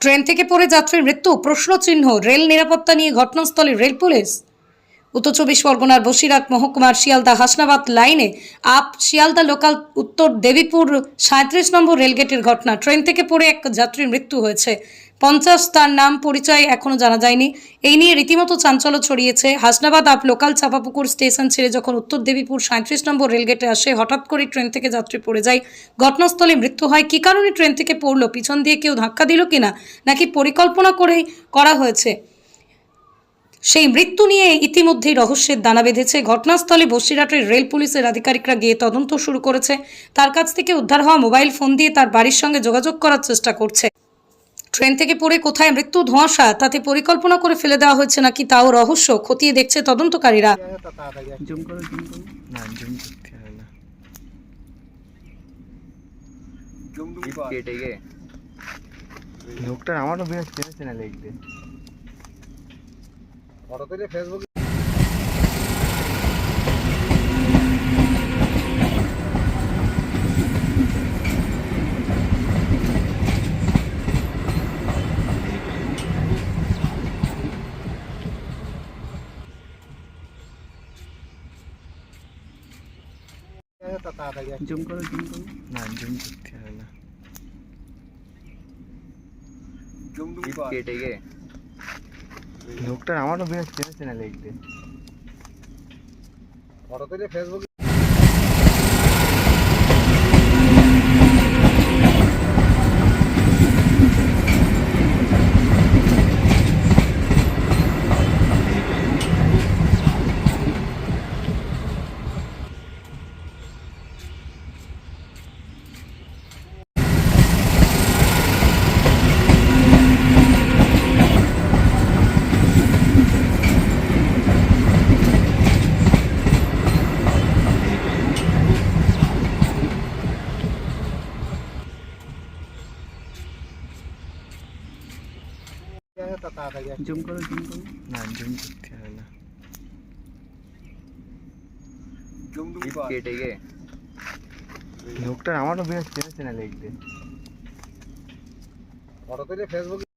Train থেকে পড়ে যাত্রীর মৃত্যু প্রশ্নচিহ্ন রেল নিরাপত্তা নিয়ে ঘটনাস্থলে রেল পুলিশ। উত্তর চব্বিশ পরগনার বসিরহাট মহকুমার শিয়ালদা হাসনাবাদ লাইনে আপ শিয়ালদা লোকাল উত্তর দেবীপুর সাঁত্রিশ নম্বর রেলগেটের ঘটনা। ট্রেন থেকে পড়ে এক যাত্রীর মৃত্যু হয়েছে। পঞ্চাশ, তার নাম, পরিচয় এখনও জানা যায়নি। এই নিয়ে রীতিমতো চাঞ্চল্য ছড়িয়েছে। Hasnabad up local Chapapukur station ছেড়ে যখন উত্তর দেবীপুর সাঁত্রিশ নম্বর রেলগেটে আসে, হঠাৎ করে ট্রেন থেকে যাত্রী পড়ে যায়। ঘটনাস্থলে মৃত্যু হয়। কী কারণে ট্রেন থেকে পড়ল? পিছন দিয়ে কেউ ধাক্কা দিল কিনা? নাকি পরিকল্পনা করেই করা হয়েছে? সেই মৃত্যু নিয়ে ইতিমধ্যেই রহস্যের দানা বেঁধেছে। ঘটনাস্থলে বসিরহাটের রেল পুলিশের আধিকারিকরা গিয়ে তদন্ত শুরু করেছে। তার কাছ থেকে উদ্ধার হওয়া মোবাইল ফোন দিয়ে তার বাড়ির সঙ্গে যোগাযোগ করার চেষ্টা করছে। ট্রেন থেকে পড়ে কোথায় মৃত্যু ধোঁয়াশা তাতে পরিকল্পনা করে ফেলে দেওয়া হয়েছে নাকি তাও রহস্য খতিয়ে দেখছে তদন্তকারীরা। জুম করো। জুম করো না জুম করতে হবে না কেটে গে। লোকটার আমারও বেশ চেনা চেনা লিখতে ফেসবুক জুম করো জুম করো না জুম করতে হবে না কেটে গে লোকটার আমারও বিরাট চেনা চেনা তুলে ফেসবুক জুম করো জুম করো না জুম করতে হবে না কেটে গে লোকটার আমারও বেশ চেনা চেনা লিখতে ফেসবুক